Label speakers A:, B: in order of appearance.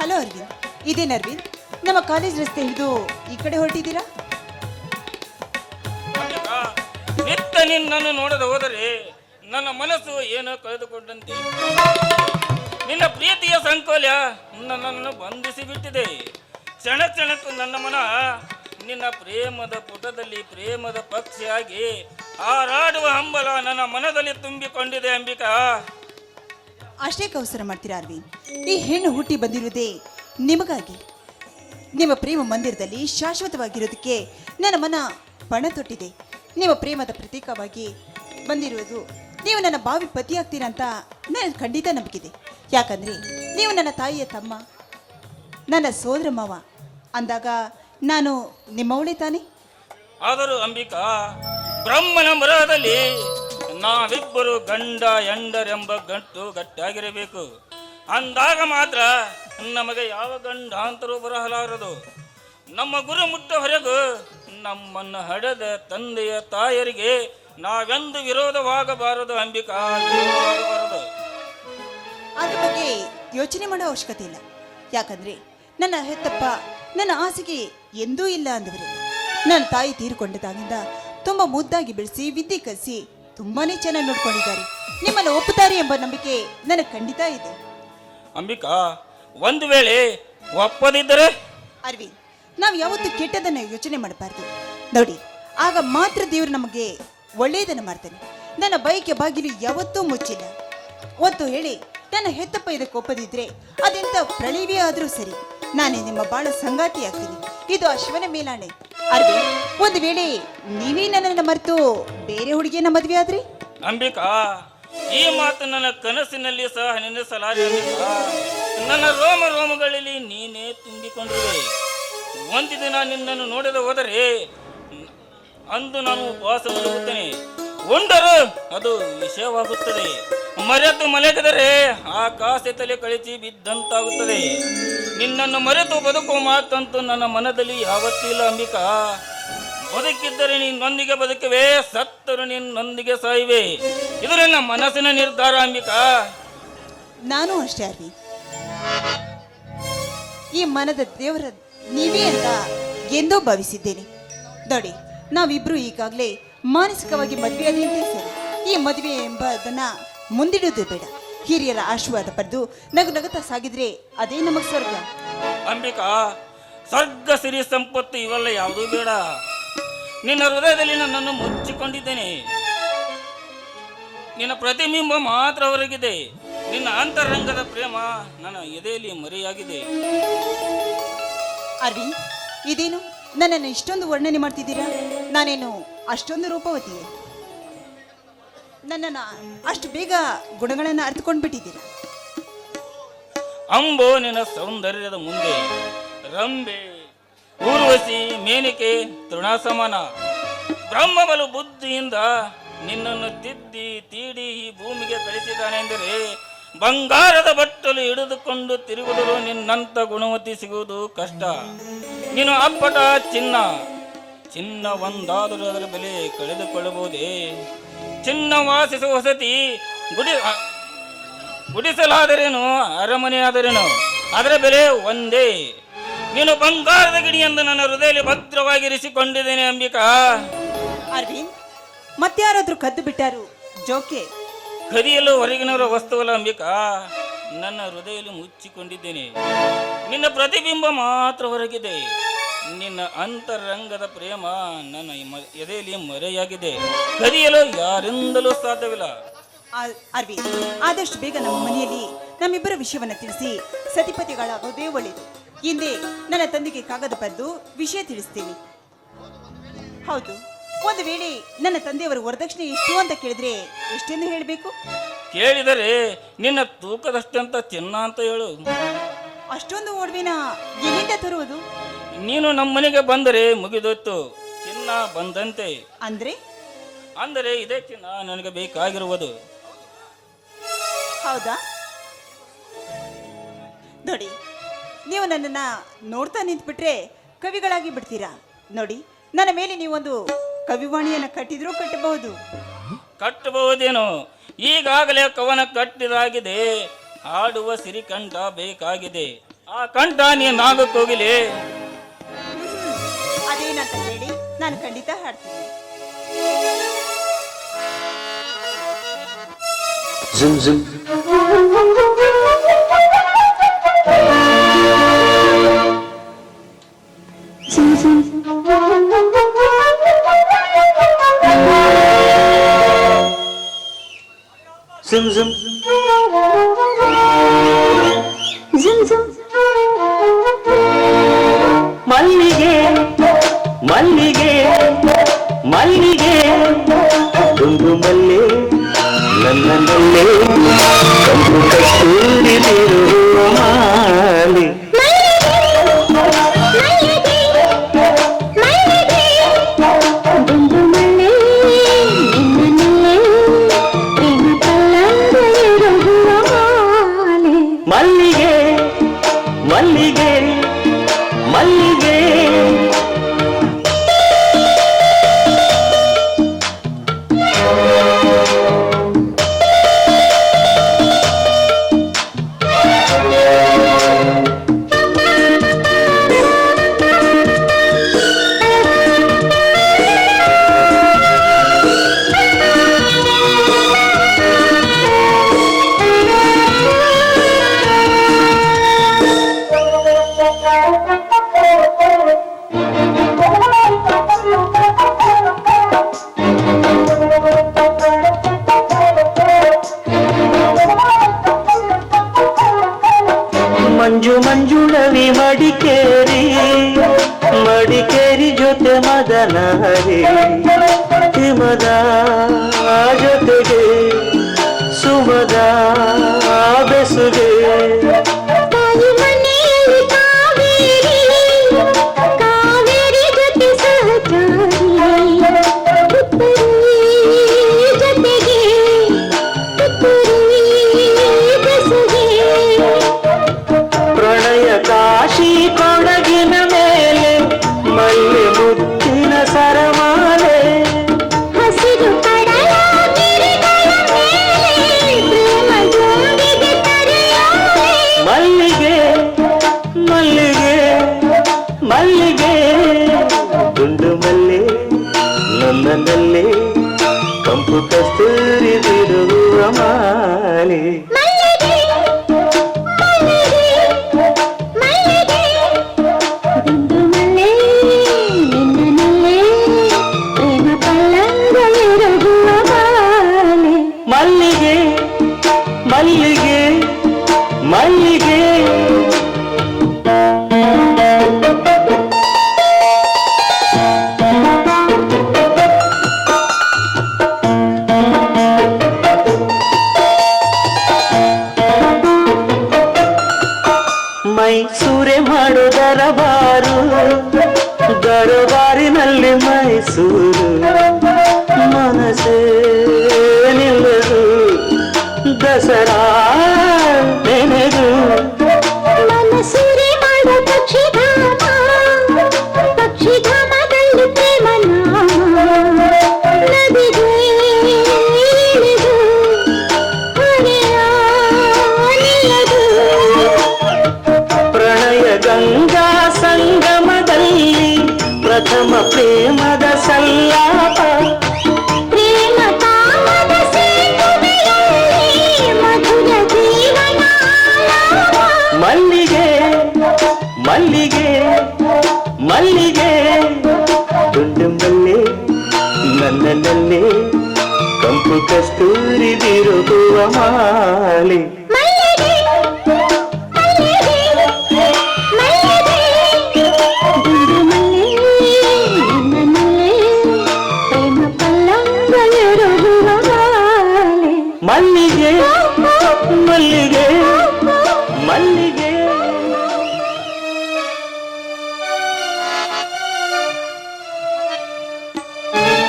A: Hello Arvind. ಇದೇನು ಅರವಿಂದ್? ನಮ್ಮ college ರಸ್ತೆ ಇದು ಈ ಕಡೆ ಹೊರಟಿದ್ದೀರಾ?
B: ನಿತ್ತ ನಿನ್ನನ್ನು ನೋಡದ ಹೋದರೆ ನನ್ನ ಮನಸ್ಸು ಏನೋ ಕಳೆದುಕೊಂಡಂತೆ. ನಿನ್ನ ಪ್ರೀತಿಯ ಸಂಕೋಲ್ಯ ನನ್ನನ್ನು ಬಂಧಿಸಿ ಬಿಟ್ಟಿದೆ. ಕ್ಷಣ ಕ್ಷಣಕ್ಕೂ ನನ್ನ ಮನ ನಿನ್ನ ಪ್ರೇಮದ ಪುಟದಲ್ಲಿ ಪ್ರೇಮದ ಪಕ್ಷಿಯಾಗಿ ಹಾರಾಡುವ ಹಂಬಲ ನನ್ನ ಮನದಲ್ಲಿ ತುಂಬಿಕೊಂಡಿದೆ, ಅಂಬಿಕಾ.
A: ಅಷ್ಟೇ ಕೌಸರ ಮಾಡ್ತೀರಾ ಅರವಿಂದ್? ಈ ಹೆಣ್ಣು ಹುಟ್ಟಿ ಬಂದಿರುವುದೇ ನಿಮಗಾಗಿ. ನಿಮ್ಮ ಪ್ರೇಮ ಮಂದಿರದಲ್ಲಿ ಶಾಶ್ವತವಾಗಿರೋದಕ್ಕೆ ನನ್ನ ಮನ ಪಣ ತೊಟ್ಟಿದೆ. ನಿಮ್ಮ ಪ್ರೇಮದ ಪ್ರತೀಕವಾಗಿ ಬಂದಿರುವುದು ನೀವು ನನ್ನ ಬಾವಿ ಪತಿಯಾಗ್ತೀರಾ ಅಂತ ನನಗೆ ಖಂಡಿತ ನಂಬಿಕಿದೆ ಯಾಕಂದರೆ ನೀವು ನನ್ನ ತಾಯಿಯ ತಮ್ಮ, ನನ್ನ ಸೋದರ ಮಾವ ಅಂದಾಗ ನಾನು ನಿಮ್ಮವಳೇ ತಾನೇ?
B: ಆದರೂ ಅಂಬಿಕಾ, ಬ್ರಹ್ಮನ ಬರಹದಲ್ಲಿ ನಾವಿಬ್ಬರು ಗಂಡ ಎಂಡರೆಂಬ ಗಂಟು ಗಟ್ಟಿಯಾಗಿರಬೇಕು. ಅಂದಾಗ ಮಾತ್ರ ನಮಗೆ ಯಾವ ಗಂಡಾಂತರೂ ಬರಹಲಾರದು. ನಮ್ಮ ಗುರು ಮುಟ್ಟವರೆಗೂ ನಮ್ಮನ್ನು ಹಡೆದ ತಂದೆಯ ತಾಯರಿಗೆ ನಾವೆಂದು ವಿರೋಧವಾಗಬಾರದು, ಅಂಬಿಕಾ
A: ಅದ್ರ ಬಗ್ಗೆ ಯೋಚನೆ ಮಾಡೋ ಅವಶ್ಯಕತೆ ಇಲ್ಲ. ಯಾಕಂದ್ರೆ ನನ್ನ ಹೆತ್ತಪ್ಪ ನನ್ನ ಆಸೆಗೆ ಎಂದೂ ಇಲ್ಲ ಅಂದವರು. ನನ್ನ ತಾಯಿ ತೀರಿಕೊಂಡದಾಗಿಂದ ತುಂಬ ಮುದ್ದಾಗಿ ಬೆಳೆಸಿ, ವಿದ್ಯೆ ಕಲಿಸಿ ತುಂಬಾನೇ ಚೆನ್ನಾಗಿ ನೋಡ್ಕೊಂಡಿದ್ದಾರೆ. ನಿಮ್ಮನ್ನು ಒಪ್ಪುತ್ತಾರೆ ಎಂಬ ನಂಬಿಕೆ ನನಗೆ ಖಂಡಿತ ಇದೆ.
B: ಅಂಬಿಕಾ ಒಂದು ವೇಳೆ ಒಪ್ಪದಿದ್ದರೆ?
A: ಅರವಿಂದ್ ನಾವು ಯಾವತ್ತೂ ಕೆಟ್ಟದನ್ನ ಯೋಚನೆ ಮಾಡಬಾರ್ದು. ನೋಡಿ ಆಗ ಮಾತ್ರ ದೇವರು ನಮಗೆ ಒಳ್ಳೆಯದನ್ನು ಮಾಡ್ತಾನೆ. ನನ್ನ ಬೈಕ್ಗೆ ಬಾಗಿಲು ಯಾವತ್ತೂ ಮುಚ್ಚಿಲ್ಲ. ಒಂದು ಹೇಳಿ ನನ್ನ ಹೆತ್ತಪ್ಪ ಇದಕ್ಕೆ ಒಪ್ಪದಿದ್ರೆ ಅದೆಂತ ಪ್ರಳಯವೇ ಆದರೂ ಸರಿ. ನಾನೇ ನಿಮ್ಮ ಬಾಳ ಸಂಗಾತಿ ಆಗ್ತೀನಿ ಇದು ಅಶ್ವನ ಶಿವನ ಮೇಲಾಣೆ. ಅರವಿಂದ್ ಒಂದು ವೇಳೆ ನೀವೇ ನನ್ನನ್ನು ಮರೆತು ಬೇರೆ ಹುಡುಗಿಯನ್ನ ಮದ್ವೆ ಆದ್ರಿ?
B: ಅಂಬಿಕಾ, ಈ ಮಾತು ನನ್ನ ಕನಸಿನಲ್ಲಿ ಸಹ ನೆನೆಸಲಾರೆ ನನ್ನ ರೋಮ ರೋಮಗಳಲ್ಲಿ ನೀನೇ ತುಂಬಿಕೊಂಡಿರುವೆ ಒಂದು ದಿನ ನಿನ್ನನ್ನು ನೋಡಿದ ಹೋದರೆ ಅಂದು ನಾನು ಉಪವಾಸ ಉಳಿಯುತ್ತೇನೆ ಉಂಡರು ಅದು ವಿಷಯವಾಗುತ್ತದೆ. ಮರೆತು ಮಲಗಿದರೆ ಆಕಾಶ ತಲೆ ಕಳಿಸಿ ಬಿದ್ದಂತಾಗುತ್ತದೆ. ನಿನ್ನನ್ನು ಮರೆತು ಬದುಕುವ ಮಾತಂತೂ ನನ್ನ ಮನದಲ್ಲಿ ಯಾವತ್ತಿಲ್ಲ ಅಂಬಿಕಾ. ಬದುಕಿದ್ದರೆ ನಿನ್ನೊಂದಿಗೆ ಬದುಕುವೆ, ಸತ್ತರು ನಿನ್ನೊಂದಿಗೆ ಸಾಯುವೆ. ಇದು ನನ್ನ ಮನಸ್ಸಿನ ನಿರ್ಧಾರ, ಅಂಬಿಕಾ.
A: ನಾನು ಅಷ್ಟೇ, ಅರ್ವಿ. ಈ ಮನದ ದೇವರ ನೀವೇ ಅಂತ ಎಂದೋ ಭಾವಿಸಿದ್ದೇನೆ. ನೋಡಿ, ನಾವಿಬ್ರು ಈಗಾಗಲೇ ಮಾನಸಿಕವಾಗಿ ಮದುವೆಯಾದ ಈ ಮದುವೆ ಎಂಬುದನ್ನ ಮುಂದಿಡುವುದು ಬೇಡ. ಹಿರಿಯರ ಆಶೀರ್ವಾದ ಪಡೆದು ನಗು ನಗುತ್ತಾ ಸಾಗಿದ್ರೆ ಅದೇ ನಮಗೆ ಸ್ವರ್ಗ.
B: ಅಂಬಿಕಾ ಸ್ವರ್ಗ ಸಿರಿ ಸಂಪತ್ತು ಇವೆಲ್ಲ ಯಾವುದೂ ಬೇಡ. ನಿನ್ನ ಹೃದಯದಲ್ಲಿ ನನ್ನನ್ನು ಮುಚ್ಚಿಕೊಂಡಿದ್ದೇನೆ. ನಿನ್ನ ಪ್ರತಿಬಿಂಬ ಮಾತ್ರ ಹೊರಗಿದೆ ನಿನ್ನ ಅಂತರಂಗದ ಪ್ರೇಮ ನನ್ನ ಎದೆಯಲ್ಲಿ ಮರೆಯಾಗಿದೆ.
A: ಅರವಿಂದ್ ಇದೇನು? ನನ್ನನ್ನು ಇಷ್ಟೊಂದು ವರ್ಣನೆ ಮಾಡ್ತಿದ್ದೀರಾ? ನಾನೇನು ಅಷ್ಟೊಂದು ರೂಪವತಿಯೇ? ನನ್ನನ್ನು ಅಷ್ಟು ಬೇಗ ಗುಣಗಳನ್ನು ಅರ್ಥಕೊಂಡು ಬಿಟ್ಟಿದ್ದೀರಾ
B: ಅಂಬೋ ನಿನ್ನ ಸೌಂದರ್ಯದ ಮುಂದೆ, ರಂಬೆ ಊರ್ವಸಿ ಮೇನಿಕೆ, ತೃಣಾಸಮಾನ, ಬ್ರಹ್ಮಬಲು ಬುದ್ಧಿಯಿಂದ ನಿನ್ನನ್ನು ತಿದ್ದಿ, ತೀಡಿ ಈ ಭೂಮಿಗೆ ಕಳಿಸಿದ್ದಾನೆಂದರೆ ಬಂಗಾರದ ಬಟ್ಟಲು ಹಿಡಿದುಕೊಂಡು ತಿರುಗುವುದು ನಿನ್ನಂತ ಗುಣವತಿ ಸಿಗುವುದು ಕಷ್ಟ. ನೀನು ಅಪ್ಪಟ ಚಿನ್ನ ಚಿನ್ನ ಒಂದಾದರೂ ಅದರ ಬೆಲೆ ಕಳೆದುಕೊಳ್ಳಬಹುದೇ? ಚಿನ್ನ ವಾಸಿಸುವ ವಸತಿ. ಗುಡಿ ಗುಡಿಸಲಾದರೇನು? ಅರಮನೆ ಆದರೇನು ಅದರ ಬೆಲೆ ಒಂದೇ. ನೀನು ಬಂಗಾರದ ಗಿಡಿ ಎಂದು ನನ್ನ ಹೃದಯದಲ್ಲಿ ಭದ್ರವಾಗಿರಿಸಿಕೊಂಡಿದ್ದೇನೆ ಅಂಬಿಕಾ.
A: ಅರವಿಂದ್ ಮತ್ತಾರಾದ್ರೂ ಕದ್ದು ಬಿಟ್ಟಾರು? ಜೋಕೆ.
B: ಕದಿಯಲು ಹೊರಗಿನವರ ವಸ್ತುವಲ್ಲ ಅಂಬಿಕಾ. ನನ್ನ ಹೃದಯದಲ್ಲಿ ಮುಚ್ಚಿಕೊಂಡಿದ್ದೇನೆ. ನಿನ್ನ ಪ್ರತಿಬಿಂಬ ಮಾತ್ರ ಹೊರಗಿದೆ. ನಿನ್ನ ಅಂತರಂಗದ ಪ್ರೇಮ ನನ್ನ ಎದೆಯಲ್ಲಿ ಮರೆಯಾಗಿದೆ. ಕರೆಯಲು ಯಾರಿಂದಲೂ ಸಾಧ್ಯವಿಲ್ಲ.
A: ಅರ್ವಿ ಆದಷ್ಟು ಬೇಗ ನಮ್ಮ ಮನೆಯಲ್ಲಿ ನಮ್ಮಿಬ್ಬರ ವಿಷಯವನ್ನು ತಿಳಿಸಿ ಸತಿಪತಿಗಳಾಗೋದೇ ಒಳ್ಳೆಯದು. ಹಿಂದೆ ನನ್ನ ತಂದೆಗೆ ಕಾಗದ ಬರೆದು ವಿಷಯ ತಿಳಿಸ್ತೀನಿ. ಹೌದು ಒಂದು ವೇಳೆ ನನ್ನ ತಂದೆಯವರ ವರದಕ್ಷಿಣೆ ಎಷ್ಟು ಅಂತ ಕೇಳಿದ್ರೆ ಎಷ್ಟೆಂದು ಹೇಳಬೇಕು?
B: ಕೇಳಿದರೆ ನಿನ್ನ ತೂಕದಷ್ಟಂತ ಚಿನ್ನ ಅಂತ ಹೇಳು.
A: ಅಷ್ಟೊಂದು ಒಡವೆನ ಎಲ್ಲಿಂದ ತರುವುದು?
B: ನೀನು ನಮ್ಮ ಮನೆಗೆ ಬಂದರೆ ಮುಗಿದೊತ್ತು ಚಿನ್ನ ಬಂದಂತೆ.
A: ಅಂದ್ರೆ?
B: ಅಂದರೆ ಇದೇ ಚಿನ್ನ ನನಗೆ ಬೇಕಾಗಿರುವುದು.
A: ಹೌದಾ? ನೋಡಿ ನೀವು ನನ್ನನ್ನ ನೋಡ್ತಾ ನಿಂತ್ಬಿಟ್ರೆ ಕವಿಗಳಾಗಿ ಬಿಡ್ತೀರಾ? ನೋಡಿ ನನ್ನ ಮೇಲೆ ನೀವೊಂದು ಕವಿವಾಣಿಯನ್ನು ಕಟ್ಟಿದ್ರು ಕಟ್ಟಬಹುದು.
B: ಕಟ್ಟಬಹುದೇನೋ? ಈಗಾಗಲೇ ಕವನ ಕಟ್ಟಿದಾಗಿದೆ. ಹಾಡುವ ಸಿರಿಕಂಠ ಬೇಕಾಗಿದೆ. ಆ ಕಂಠ ನೀನಾಗ ಕೋಗಿಲೆ
A: Nanti, ಹೇಳಿ? nanti. ಖಂಡಿತ ಹಾಡ್ತೀನಿ.
C: மல்லிகே மல்லிகே குங்கு மல்லே நல்ல மல்லே கங்கு கஸ்தூரி திருமாலே. மல்லிகே மல்லிகே ಜೊತೆಗೆ ಸುಮದಾ
D: முகஸ்தூரி திரு
C: தசரா ¡Claro!